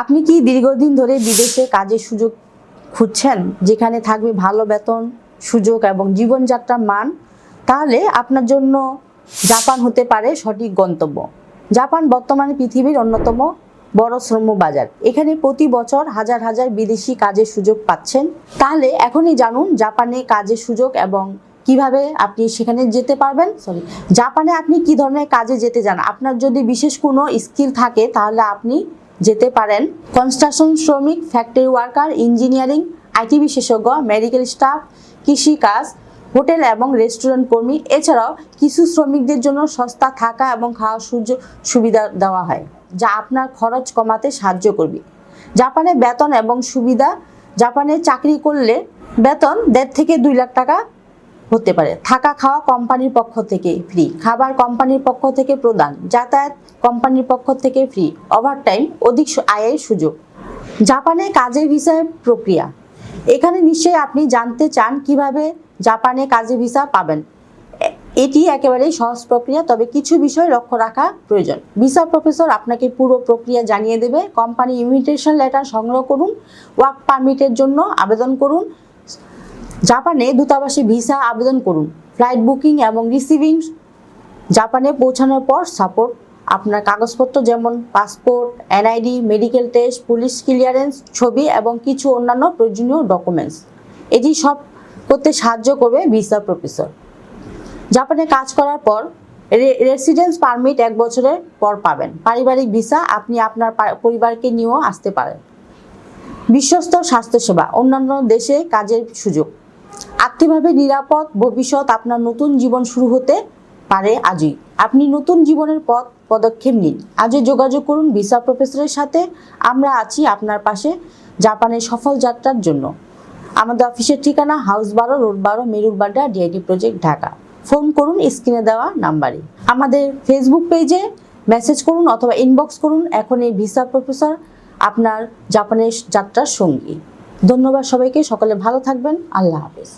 আপনি কি দীর্ঘদিন ধরে বিদেশে কাজের সুযোগ খুঁজছেন, যেখানে থাকবে ভালো বেতন, সুযোগ এবং জীবনযাত্রার মান? তাহলে আপনার জন্য জাপান হতে পারে সঠিক গন্তব্য। জাপান বর্তমানে পৃথিবীর অন্যতম বড় শ্রম বাজার। এখানে প্রতি বছর হাজার হাজার বিদেশি কাজের সুযোগ পাচ্ছেন। তাহলে এখনই জানুন জাপানে কাজের সুযোগ এবং কীভাবে আপনি সেখানে যেতে পারবেন। সরি জাপানে আপনি কি ধরনের কাজে যেতে চান? আপনার যদি বিশেষ কোনো স্কিল থাকে, তাহলে আপনি যেতে পারেন। কনস্ট্রাকশন শ্রমিক, ফ্যাক্টরি ওয়ার্কার, ইঞ্জিনিয়ারিং আইটি বিশেষজ্ঞ, মেডিকেল স্টাফ, কৃষিকাজ, হোটেল এবং রেস্টুরেন্ট কর্মী। এছাড়াও কিছু শ্রমিকদের জন্য সস্তা থাকা এবং খাওয়ার সুযোগ সুবিধা দেওয়া হয়, যা আপনার খরচ কমাতে সাহায্য করবে। জাপানে বেতন এবং সুবিধা, জাপানে চাকরি করলে বেতন দেড় থেকে দুই লাখ টাকা হতে পারে। থাকা খাওয়া কোম্পানির পক্ষ থেকে ফ্রি খাবার কোম্পানির পক্ষ থেকে প্রদান, যাতায়াত কোম্পানির পক্ষ থেকে ফ্রি ওভারটাইম অধিক আয়ের সুযোগ। জাপানে কাজের ভিসার প্রক্রিয়া। এখানে নিশ্চয়ই আপনি জানতে চান কীভাবে জাপানে কাজের ভিসা পাবেন। এটি একেবারেই সহজ প্রক্রিয়া, তবে কিছু বিষয় লক্ষ্য রাখা প্রয়োজন। ভিসা প্রফেসর আপনাকে পুরো প্রক্রিয়া জানিয়ে দেবে। কোম্পানি ইনভিটেশন লেটার সংগ্রহ করুন ওয়ার্ক পারমিটের জন্য আবেদন করুন জাপানে দূতাবাসে ভিসা আবেদন করুন। ফ্লাইট বুকিং এবং রিসিভিং জাপানে পৌঁছানোর পর সাপোর্ট। আপনার কাগজপত্র যেমন passport, NID, medical test, police clearance, ছবি এবং কিছু অন্যান্য প্রয়োজনীয় ডকুমেন্টস। এটি সব করতে সাহায্য করবে ভিসা প্রফেসর। জাপানে কাজ করার পর রেসিডেন্স পারমিট এক বছরের পর পাবেন। পারিবারিক ভিসা আপনি আপনার পরিবারকে নিয়েও আসতে পারেন। বিশ্বস্ত স্বাস্থ্যসেবা, অন্যান্য দেশে কাজের সুযোগ। আর্থিকভাবে নিরাপদ, ভবিষ্যৎ আপনার নতুন জীবন শুরু হতে পারে আজই। আপনি নতুন জীবনের পথ, পদক্ষেপ নিন। আজই যোগাযোগ করুন ভিসা প্রফেসরের সাথে। আমরা আছি আপনার পাশে জাপানের সফল যাত্রার জন্য। আমাদের অফিসের ঠিকানা হাউস বারো, রোড বারো Merul Badda DIT project, Dhaka. Phone করুন, স্ক্রিনে দেওয়া নাম্বারে। আমাদের ফেসবুক পেজে মেসেজ করুন অথবা ইনবক্স করুন। এখন এই ভিসা প্রফেসর আপনার জাপানের যাত্রার সঙ্গী। ধন্যবাদ সবাইকে। সকলে ভালো থাকবেন। আল্লাহ হাফেজ।